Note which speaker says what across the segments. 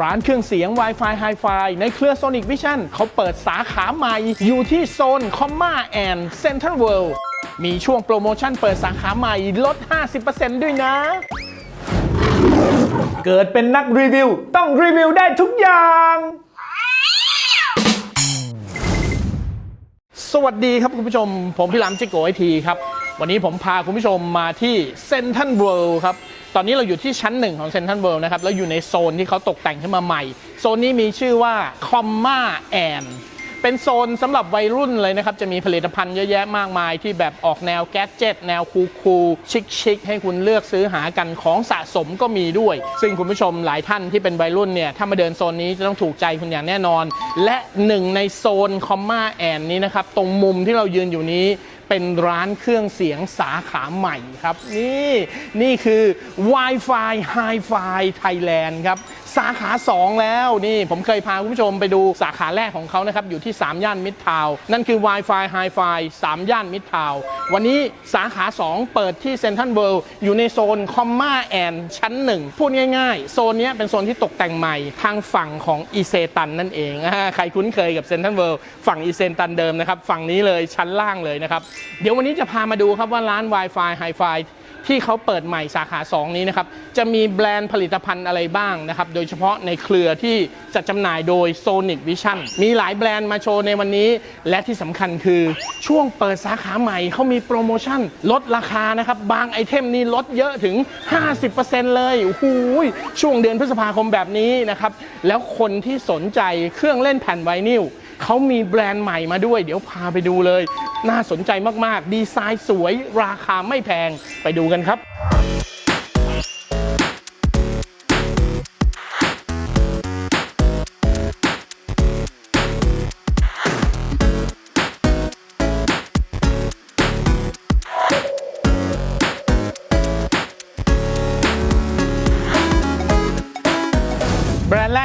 Speaker 1: ร้านเครื่องเสียง Wi-Fi Hi-Fi ในเครือ Sonic Vision เขาเปิดสาขาใหม่ อยู่ที่โซน Comma and Central World มีช่วงโปรโมชั่นเปิดสาขาใหม่ลด 50%ด้วยนะ เกิดเป็นนักรีวิว ต้องรีวิวได้ทุกอย่าง สวัสดีครับคุณผู้ชม ผมพี่หลามจิโกไอทีครับ วันนี้ผมพาคุณผู้ชมมาที่เซนทันเวิลด์ครับ ตอนนี้เราอยู่ที่ชั้นหนึ่งของเซนทันเวิลด์นะครับ แล้วอยู่ในโซนที่เขาตกแต่งขึ้นมาใหม่ โซนนี้มีชื่อว่าคอมมาแอนเป็นโซนสำหรับวัยรุ่นเลยนะครับ จะมีผลิตภัณฑ์เยอะแยะมากมาย ที่แบบออกแนวแกดเจ็ตแนวคูคูลชิคชิคให้คุณเลือกซื้อหากันของสะสมก็มีด้วย ซึ่งคุณผู้ชมหลายท่านที่เป็นวัยรุ่นเนี่ย ถ้ามาเดินโซนนี้จะต้องถูกใจคุณอย่างแน่นอน และหนึ่งในโซนคอมมาแอนนี้นะครับ ตรงมุมที่เรายืนอยู่นี้ เป็นร้านเครื่องเสียงสาขาใหม่ครับ นี่ นี่คือ Wi-Fi Hi-Fi Thailand ครับ สาขา 2 แล้วนี่ผมเคยพาคุณผู้ชมไปดูสาขาแรกของเขานะครับ อยู่ที่ 3 ย่านมิตรทาวน์นั่นคือ Wi-Fi Hi-Fi 3 ย่านมิตรทาวน์วันนี้สาขา 2 เปิดที่เซนทรัลเวิลด์อยู่ในโซนคอมมาแอนชั้น 1 พูดง่ายๆ โซนนี้เป็นโซนที่ตกแต่งใหม่ทางฝั่งของอีเซตันนั่นเอง ใครคุ้นเคยกับเซนทรัลเวิลด์ฝั่งอีเซตันเดิมนะครับ ฝั่งนี้เลยชั้นล่างเลยนะครับ เดี๋ยววันนี้จะพามาดูครับว่าร้าน Wi-Fi Hi-Fi ที่เขาเปิดใหม่สาขา 2 นี้นะครับ จะมีแบรนด์ผลิตภัณฑ์อะไรบ้างนะครับ โดยเฉพาะในเครือที่จัดจำหน่ายโดย Sonic Vision มีหลายแบรนด์มาโชว์ในวันนี้ และที่สำคัญคือช่วงเปิดสาขาใหม่เขามีโปรโมชั่น ลดราคานะครับ บางไอเทมนี่ลดเยอะถึง 50%เลยโอ้โหช่วงเดือนพฤษภาคมแบบนี้นะครับ แล้วคนที่สนใจเครื่องเล่นแผ่นไวนิล เขามีแบรนด์ใหม่มาด้วย เดี๋ยวพาไปดูเลย น่าสนใจมากๆ ดีไซน์สวยราคาไม่แพงไปดูกันครับ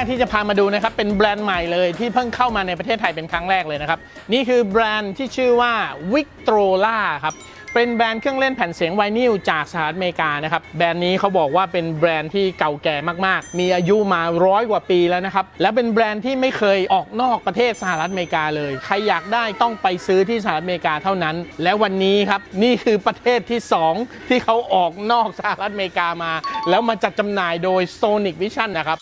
Speaker 1: ที่จะพามาดูนะครับเป็นแบรนด์ใหม่เลยที่เพิ่งเข้ามาในประเทศไทยเป็นครั้งแรกเลยนะครับ นี่คือแบรนด์ที่ชื่อว่า Victrola ครับเป็นแบรนด์เครื่องเล่นแผ่นเสียงไวนิลจากสหรัฐอเมริกานะครับแบรนด์นี้เขาบอกว่าเป็นแบรนด์ที่เก่าแก่มากๆ มีอายุมาร้อยกว่าปีแล้วนะครับและเป็นแบรนด์ที่ไม่เคยออกนอกประเทศสหรัฐอเมริกาเลย ใครอยากได้ต้องไปซื้อที่สหรัฐอเมริกาเท่านั้น และวันนี้ครับนี่คือประเทศที่ 2 ที่เขาออกนอกสหรัฐอเมริกามา แล้วมาจัดจำหน่ายโดย Sonic Vision นะครับ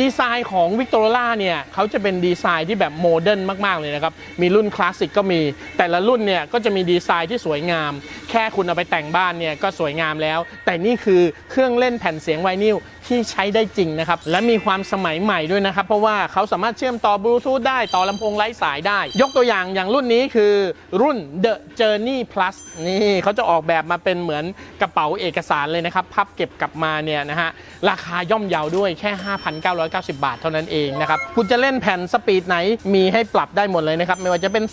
Speaker 1: ดีไซน์ของ Victrola เนี่ยเขาจะเป็นดีไซน์ที่แบบโมเดิร์นมาก ๆ เลยนะครับ มีรุ่นคลาสสิกก็มี แต่ละรุ่นเนี่ยก็จะมีดีไซน์ที่สวยงาม แค่คุณเอาไปแต่งบ้านเนี่ยก็สวยงามแล้ว แต่นี่คือเครื่องเล่นแผ่นเสียงไวนิล ที่ใช้ได้จริงนะครับ และมีความสมัยใหม่ด้วยนะครับ เพราะว่าเขาสามารถเชื่อมต่อบลูทูธได้ต่อลำโพงไร้สายได้ ยกตัวอย่างอย่างรุ่นนี้คือรุ่น The Journey Plus นี่เขาจะออกแบบมาเป็นเหมือนกระเป๋าเอกสารเลยนะครับพับเก็บกลับมาเนี่ยนะฮะราคาย่อมเยาด้วยแค่ 5,990 บาทเท่านั้นเองนะครับคุณจะเล่นแผ่นสปีดไหนมีให้ปรับได้หมดเลยนะครับไม่ว่าจะเป็น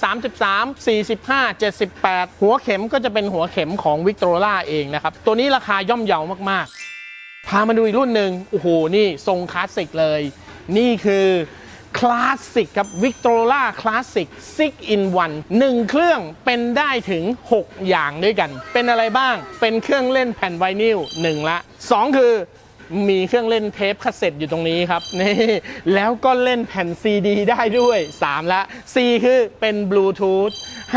Speaker 1: 33 45 78 หัวเข็มก็จะเป็นหัวเข็มของ Victrola เองนะครับตัวนี้ราคาย่อมเยามากๆ พามาดูอีกรุ่นหนึ่งโอ้โห นี่ทรงคลาสสิกเลย นี่คือคลาสสิกครับ Victrola Classic 6 in 1 1เครื่องเป็นได้ถึง 6 อย่างด้วยกัน เป็นอะไรบ้างเป็นเครื่องเล่นแผ่นไวนิล1ละ 2 คือมีเครื่องเล่นเทปคาสเซ็ตอยู่ตรงนี้ครับนี่แล้วก็เล่นแผ่นซีดีได้ด้วย 3 ละ 4 คือเป็นบลูทูธ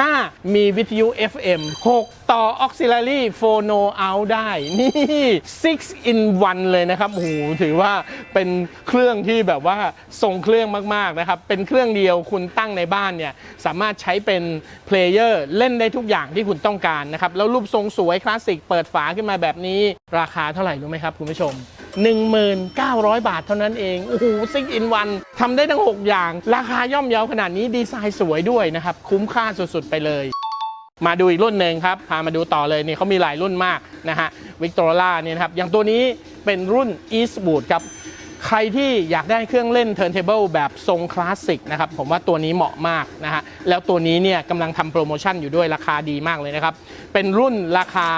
Speaker 1: 5มีวิทยุ FM 6ต่อ auxiliary phono out ได้ นี่ 6 in 1 เลยนะครับโอ้โหถือว่าเป็นเครื่องที่แบบว่าทรงเครื่องมาก ๆ นะครับ เป็นเครื่องเดียวคุณตั้งในบ้านเนี่ย สามารถใช้เป็นเพลเยอร์เล่นได้ทุกอย่างที่คุณต้องการนะครับ แล้วรูปทรงสวยคลาสสิกเปิดฝาขึ้นมาแบบนี้ ราคาเท่าไหร่รู้ไหมครับคุณผู้ชม1,900 บาทเท่านั้นเอง โอ้โหซิกอินวันทำได้ทั้ง 6 อย่าง ราคาย่อมเยาขนาดนี้ดีไซน์สวยด้วยนะครับ คุ้มค่าสุด ๆ ไปเลย มาดูอีกรุ่นหนึ่งครับ พามาดูต่อเลยนี่เขามีหลายรุ่นมากนะฮะวิกตอร่าเนี่ยครับ อย่างตัวนี้เป็นรุ่น Eastwood ครับ ใครที่อยากได้เครื่องเล่น Turntable แบบทรงคลาสสิกนะครับ ผมว่าตัวนี้เหมาะมากนะฮะ แล้วตัวนี้เนี่ยกำลังทำโปรโมชั่นอยู่ด้วยราคาดีมากเลยนะครับ เป็นรุ่นราคา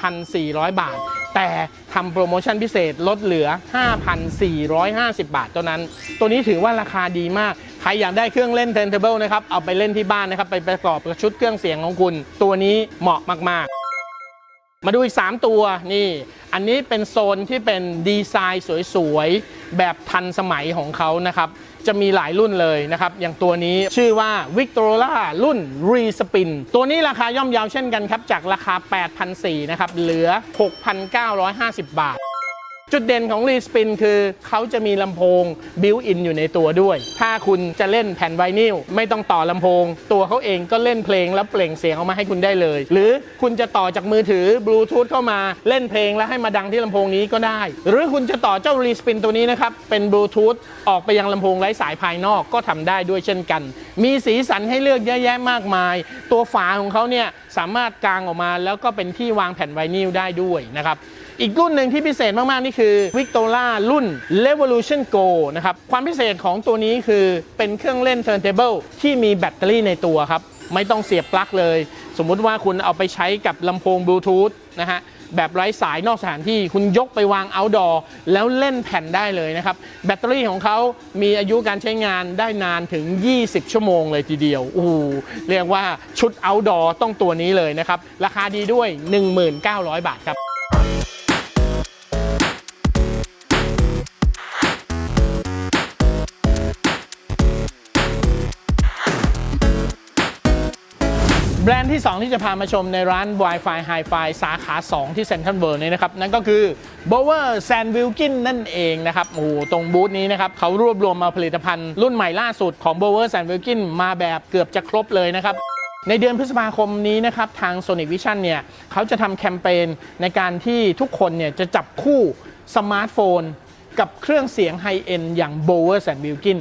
Speaker 1: 8,400 บาท แต่ทำโปรโมชั่นพิเศษลดเหลือ 5,450 บาทเท่านั้น ตัวนี้ถือว่าราคาดีมาก ครอยากได้เครื่องเล่น Turntable นะครับ เอาไปเล่นที่บ้านนะครับ ไปประกอบกับชุดเครื่องเสียงของคุณ ตัวนี้เหมาะมาก ๆ มาดูอีก 3 ตัวนี่ อันนี้เป็นโซนที่เป็นดีไซน์สวยๆ แบบทันสมัยของเขานะครับ จะมีหลายรุ่นเลยนะครับ อย่างตัวนี้ชื่อว่า Victrola รุ่น r e s p i n ตัวนี้ราคาย่อมเยาวเช่นกันครับ จากราคา 8,400นะครับ เหลือ 6,950 บาท จุดเด่นของ r e s p i n คือเขาจะมีลำโพงบิวอินอยู่ในตัวด้วย ถ้าคุณจะเล่นแผ่นไวนิลไม่ต้องต่อลำโพง ตัวเขาเองก็เล่นเพลงแล้วเปล่งเสียงออกมาให้คุณได้เลย หรือคุณจะต่อจากมือถือบลูทูธเข้ามาเล่นเพลงแล้วให้มาดังที่ลำโพงนี้ก็ได้ หรือคุณจะต่อเจ้า r e s p i n ตัวนี้นะครับ เป็นบลูทูธออกไปยังลำโพงไร้สายภายนอกก็ทำได้ด้วยเช่นกัน มีสีสันให้เลือกเยอะแยะมากมาย ตัวฝาของเขาเนี่ยสามารถกางออกมาแล้วก็เป็นที่วางแผ่นไวนิลได้ด้วยนะครับ อีกรุ่นหนึ่งที่พิเศษมาก ๆ นี่คือ Victola รุ่น Revolution Go นะครับ ความพิเศษของตัวนี้คือเป็นเครื่องเล่น turntable ที่มีแบตเตอรี่ในตัวครับ ไม่ต้องเสียบปลั๊กเลย สมมุติว่าคุณเอาไปใช้กับลำโพงบลูทูธนะฮะแบบไร้สายนอกสถานที่คุณยกไปวาง outdoor แล้วเล่นแผ่นได้เลยนะครับ แบตเตอรี่ของเขามีอายุการใช้งานได้นานถึง 20 ชั่วโมงเลยทีเดียวโอ้เรียกว่าชุด outdoor ต้องตัวนี้เลยนะครับ ราคาดีด้วย 19,000บาทครับ แบรนด์ที่ 2 ที่จะพามาชมในร้าน Wi-Fi Hi-Fi สาขา 2 ที่เซ็นทรัลเวิร์นี่นะครับ นั่นก็คือ Bower San Wilkin นั่นเองนะครับ โอ้โหตรงบูธนี้นะครับ เขารวบรวมมาผลิตภัณฑ์รุ่นใหม่ล่าสุดของ Bower San Wilkin มาแบบเกือบจะครบเลยนะครับในเดือนพฤษภาคมนี้นะครับทาง Sonic Vision เนี่ยเขาจะทำแคมเปญในการที่ทุกคนเนี่ยจะจับคู่สมาร์ทโฟน กับเครื่องเสียงไฮเอ็นอย่าง Bower San Wilkin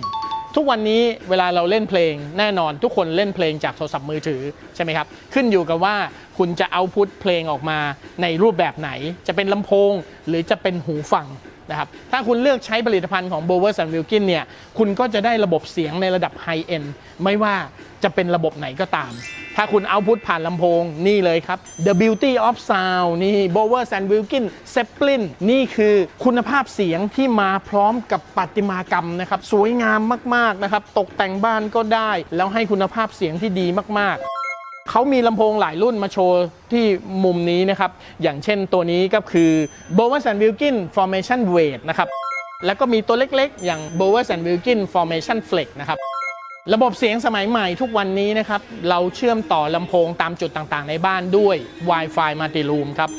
Speaker 1: ทุกวันนี้เวลาเราเล่นเพลงแน่นอนทุกคนเล่นเพลงจากโทรศัพท์มือถือใช่ไหมครับขึ้นอยู่กับว่าคุณจะเอาพุทเพลงออกมาในรูปแบบไหน จะเป็นลำโพงหรือจะเป็นหูฟังนะครับถ้าคุณเลือกใช้ผลิตภัณฑ์ของ b o w e r and Wilkin เนี่ยคุณก็จะได้ระบบเสียงในระดับไฮเอ็นไม่ว่าจะเป็นระบบไหนก็ตาม ถ้าคุณเอาพุทผ่านลำโพงนี่เลยครับ The Beauty of Sound นี่ Bowers and Wilkin Zeppelin นี่คือคุณภาพเสียงที่มาพร้อมกับประติมากรรมนะครับ สวยงามมาก ๆ นะครับ ตกแต่งบ้านก็ได้ แล้วให้คุณภาพเสียงที่ดีมาก ๆเขามีลำโพงหลายรุ่นมาโชว์ที่มุมนี้นะครับ อย่างเช่นตัวนี้ก็คือ Bowers and Wilkin Formation Weight นะครับ แล้วก็มีตัวเล็กๆ อย่าง Bowers and Wilkin Formation Flex นะครับ ระบบเสียงสมัยใหม่ทุกวันนี้นะครับ เราเชื่อมต่อลำโพงตามจุดต่างๆ ในบ้านด้วย Wi-Fi Multi Room ครับ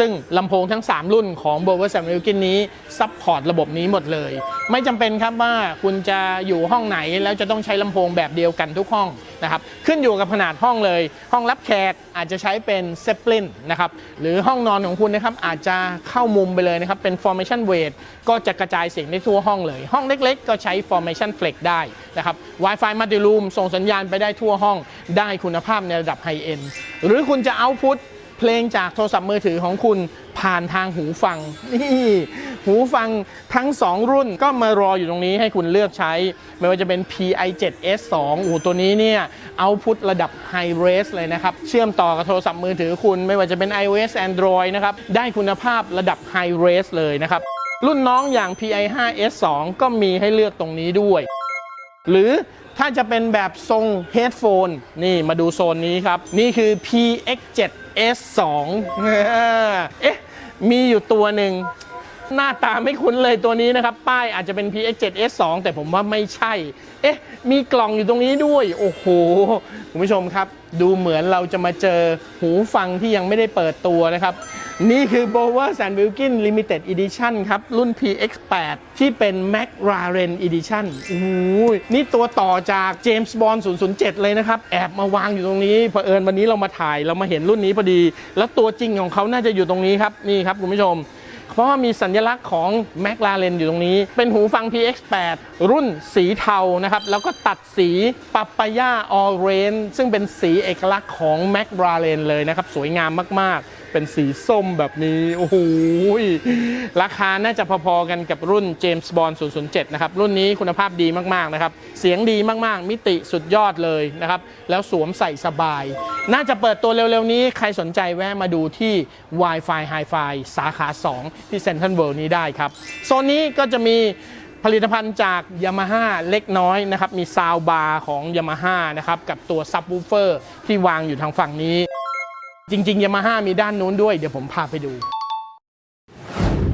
Speaker 1: ซึ่งลำโพงทั้ง 3 รุ่นของ b o w e r Sam Wilkin นี้ซัพพอร์ตระบบนี้หมดเลย ไม่จำเป็นครับว่าคุณจะอยู่ห้องไหนแล้วจะต้องใช้ลำโพงแบบเดียวกันทุกห้องนะครับขึ้นอยู่กับขนาดห้องเลย ห้องรับแขกอาจจะใช้เป็น z e p p l i n นะครับหรือห้องนอนของคุณนะครับอาจจะเข้ามุมไปเลยนะครับเป็น formation weight ก็จะกระจายเสียงได้ทั่วห้องเลย ห้องเล็กๆ ก็ใช้ formation flex ได้นะครับ Wi-Fi multi room ส่งสัญญาณไปได้ทั่วห้อง ได้คุณภาพในระดับ high end หรือคุณจะเอาพุท เพลงจากโทรศัพท์มือถือของคุณผ่านทางหูฟังนี่หูฟังทั้ง 2 รุ่นก็มารออยู่ตรงนี้ให้คุณเลือกใช้ ไม่ว่าจะเป็น PI7S2 โอ้ตัวนี้เนี่ยเอาพุทระดับ High Res เลยนะครับ เชื่อมต่อกับโทรศัพท์มือถือคุณไม่ว่าจะเป็น iOS Android นะครับ ได้คุณภาพระดับ High Res เลยนะครับ รุ่นน้องอย่าง PI5S2 ก็มีให้เลือกตรงนี้ด้วย หรือถ้าจะเป็นแบบทรงเฮดโฟนนี่มาดูโซนนี้ครับ นี่คือ PX7 S2 เอ๊ะมีอยู่ตัวหนึ่ง หน้าตาไม่คุ้นเลยตัวนี้นะครับ ป้ายอาจจะเป็น PX7S2 แต่ผมว่าไม่ใช่ เอ๊ะ มีกล่องอยู่ตรงนี้ด้วย โอ้โห คุณผู้ชมครับ ดูเหมือนเราจะมาเจอหูฟังที่ยังไม่ได้เปิดตัวนะครับ นี่คือ Bower and Wilkin Limited Edition ครับ รุ่น PX8 ที่เป็น McLaren Edition โอ้โหนี่ตัวต่อจาก James Bond 007 เลยนะครับ แอบมาวางอยู่ตรงนี้เผอิญวันนี้เรามาถ่ายเรามาเห็นรุ่นนี้พอดี แล้วตัวจริงของเขาน่าจะอยู่ตรงนี้ครับ นี่ครับคุณผู้ชม เพราะว่ามีสัญลักษณ์ของ m c l a r e n อยู่ตรงนี้ เป็นหูฟัง PX8 รุ่นสีเทานะครับ แล้วก็ตัดสีปัปายาออเรนซึ่งเป็นสีเอกลักษณ์ของ m c l a r e n เลยนะครับ สวยงามมากๆ เป็นสีส้มแบบนี้ โอ้โหราคาน่าจะพอๆกันกับรุ่น James Bond 007 นะครับ รุ่นนี้คุณภาพดีมากๆนะครับ เสียงดีมากๆ มิติสุดยอดเลยนะครับ แล้วสวมใส่สบาย น่าจะเปิดตัวเร็วๆ นี้ใครสนใจแวะมาดูที่ Wi-Fi Hi-Fi สาขา 2 ที่เซ็นทรัลเวิลด์นี้ได้ครับ โซนนี้ก็จะมีผลิตภัณฑ์จาก Yamaha เล็กน้อยนะครับ มีซาวบาร์ของ Yamaha นะครับ กับตัวซับ w ูเฟอร์ที่วางอยู่ทางฝั่งนี้ จริงๆยามาฮ่ามีด้านนู้นด้วยเดี๋ยวผมพาไปดู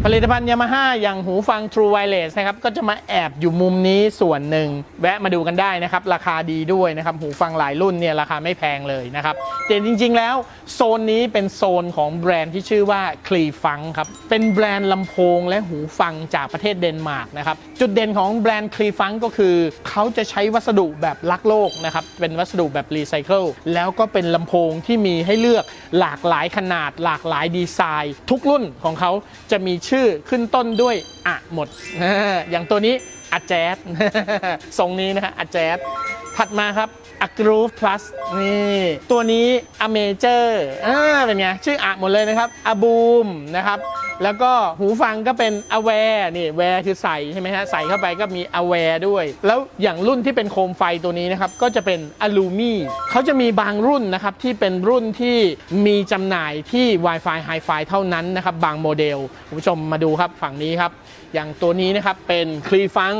Speaker 1: ผลิตภัณฑ์ยามาฮ่าอย่างหูฟัง True Wireless นะครับก็จะมาแอบอยู่มุมนี้ส่วนหนึ่ง แวะมาดูกันได้นะครับ ราคาดีด้วยนะครับ หูฟังหลายรุ่นเนี่ยราคาไม่แพงเลยนะครับแต่จริงๆแล้วโซนนี้เป็นโซนของแบรนด์ที่ชื่อว่า c l e f u n ครับ เป็นแบรนด์ลำโพงและหูฟังจากประเทศเดนมาร์กนะครับ จุดเด่นของแบรนด์ c l e f u n ก็คือ เขาจะใช้วัสดุแบบรักโลกนะครับ เป็นวัสดุแบบรีไซเคิลแล้วก็เป็นลำโพงที่มีให้เลือกหลากหลายขนาดหลากหลายดีไซน์ ทุกรุ่นของเขาจะมีชื่อขึ้นต้นด้วยอะหมด อย่างตัวนี้อะแจ๊ดทรงนี้นะฮะอะแจ๊ด ถัดมาครับ A Groove Plus นี่ ตัวนี้ A Major อ่าเป็นไง ชื่ออะหมดเลยนะครับ A Boom นะครับ แล้วก็หูฟังก็เป็น Aware นี่ Aware คือใส่ใช่ไหมฮะ ใส่เข้าไปก็มี Aware ด้วย แล้วอย่างรุ่นที่เป็นโคมไฟตัวนี้นะครับ ก็จะเป็น Alumi เขาจะมีบางรุ่นนะครับ ที่เป็นรุ่นที่มีจำหน่ายที่ Wi-Fi Hi-Fi เท่านั้นนะครับ บางโมเดลคุณผู้ชมมาดูครับฝั่งนี้ครับ อย่างตัวนี้นะครับเป็น c l e f u n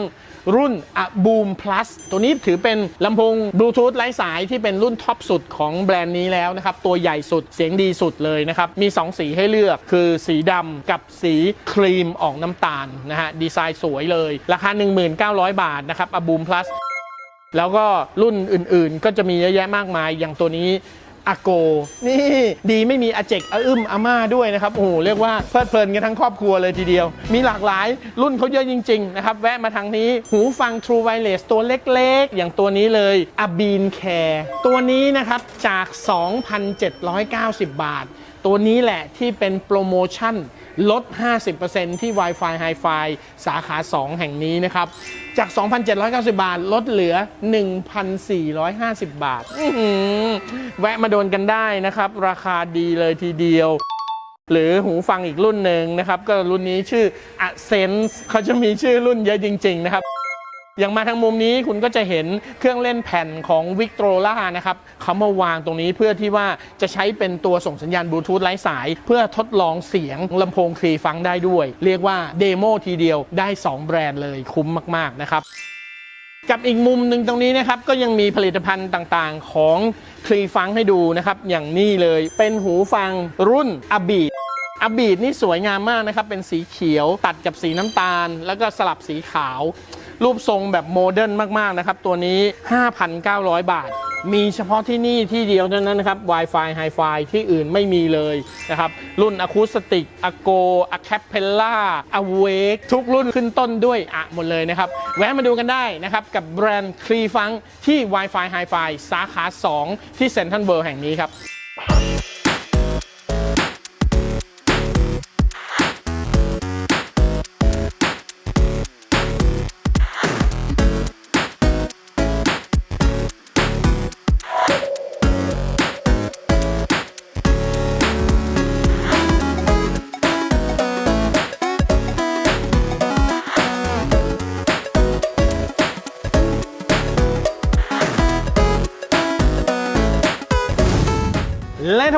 Speaker 1: รุ่น A Boom Plus ตัวนี้ถือเป็นลำโพงบลูทูธไร้สายที่เป็นรุ่นท็อปสุดของแบรนด์นี้แล้วนะครับ ตัวใหญ่สุดเสียงดีสุดเลยนะครับ มี 2 สีให้เลือกคือสีดำกับสีครีมออกน้ำตาลนะฮะ ดีไซน์สวยเลย ราคา 1900 บาทนะครับ A Boom Plus แล้วก็รุ่นอื่นๆ ก็จะมีเยอะแยะมากมายอย่างตัวนี้ อาโก นี่ดีไม่มีอาเจกอาอึมอาม่าด้วยนะครับโอ้โหเรียกว่าเพลิดเพลินกันทั้งครอบครัวเลยทีเดียว มีหลากหลายรุ่นเขาเยอะจริงๆนะครับแวะมาทางนี้หูฟัง True Wireless ตัวเล็กๆ อย่างตัวนี้เลย a b e a n Care ตัวนี้นะครับจาก 2,790 บาท ตัวนี้แหละที่เป็นโปรโมชั่นลด 50%ที่ Wi-Fi Hi-Fi สาขา 2 แห่งนี้นะครับ จาก 2,790 บาท ลดเหลือ 1,450 บาท แวะมาโดนกันได้นะครับ ราคาดีเลยทีเดียว หรือหูฟังอีกรุ่นหนึ่งนะครับ ก็รุ่นนี้ชื่อ Ascens เขาจะมีชื่อรุ่นเยอะจริง ๆ นะครับ อย่างมาทางมุมนี้คุณก็จะเห็นเครื่องเล่นแผ่นของ Victrola นะครับเขามาวางตรงนี้เพื่อที่ว่าจะใช้เป็นตัวส่งสัญญาณบลูทูธไร้สาย เพื่อทดลองเสียงลำโพงคลีฟังได้ด้วย เรียกว่าเดโมทีเดียวได้ 2 แบรนด์เลยคุ้มมาก ๆ นะครับกับอีกมุมหนึ่งตรงนี้นะครับก็ยังมีผลิตภัณฑ์ต่างๆของคลีฟังให้ดูนะครับอย่างนี้เลยเป็นหูฟังรุ่นอบีอบีดนี่สวยงามมากนะครับเป็นสีเขียวตัดกับสีน้ำตาล แล้วก็สลับสีขาว รูปทรงแบบโมเดิร์นมาก ๆ นะครับ ตัวนี้ 5,900 บาท มีเฉพาะที่นี่ที่เดียวเท่านั้นนะครับ Wi-Fi Hi-Fi ที่อื่นไม่มีเลยนะครับ รุ่นอะคูสติกอะโกอะแคปเพลล่าอะเวกทุกรุ่นขึ้นต้นด้วยอะหมดเลยนะครับ แวะมาดูกันได้นะครับ กับแบรนด์คลีฟังที่ Wi-Fi Hi-Fi สาขา 2 ที่เซ็นทรัลเวิลด์แห่งนี้ครับ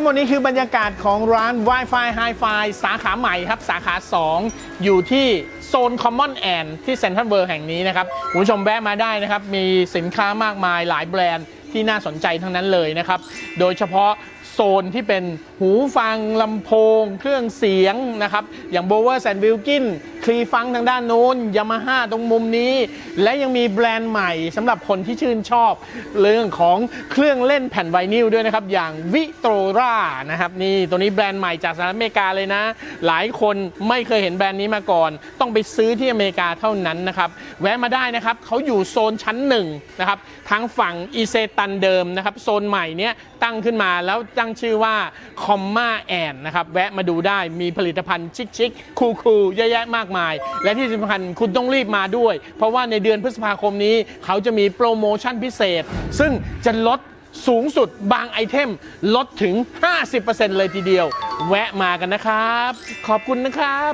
Speaker 1: มดนี้คือบรรยากาศของร้าน Wi-Fi Hi-Fi สาขาใหม่ครับ สาขา 2 อยู่ที่ โซน Common and ที่เซ็นทรัลเวิร์แห่งนี้นะครับคุณผู้ชมแวะมาได้นะครับ มีสินค้ามากมายหลายแบรนด์ที่น่าสนใจทั้งนั้นเลยนะครับ โดยเฉพาะโซนที่เป็นหูฟังลำโพง เครื่องเสียงนะครับ อย่าง b o w e r and Wilkin คลีฟังทางด้านโน้นยามาฮ่าตรงมุมนี้ และยังมีแบรนด์ใหม่สำหรับคนที่ชื่นชอบ เรื่องของเครื่องเล่นแผ่นไวนิลด้วยนะครับ อย่างวิโตรานะครับนี่ตัวนี้แบรนด์ใหม่จากสหรัฐอเมริกาเลยนะ หลายคนไม่เคยเห็นแบรนด์นี้มาก่อน ต้องไปซื้อที่อเมริกาเท่านั้นนะครับแวะมาได้นะครับเขาอยู่โซนชั้นหนึ่งนะครับทางฝั่งอีเซตันเดิมนะครับโซนใหม่เนี้ยตั้งขึ้นมาแล้วตั้งชื่อว่าคอมมาแอนนะครับแวะมาดูได้มีผลิตภัณฑ์ชิคๆคูลๆเยอะแยะมากมาย และที่สำคัญคุณต้องรีบมาด้วย เพราะว่าในเดือนพฤษภาคมนี้เขาจะมีโปรโมชั่นพิเศษ ซึ่งจะลดสูงสุดบางไอเทม ลดถึง 50%เลยทีเดียว แวะมากันนะครับ ขอบคุณนะครับ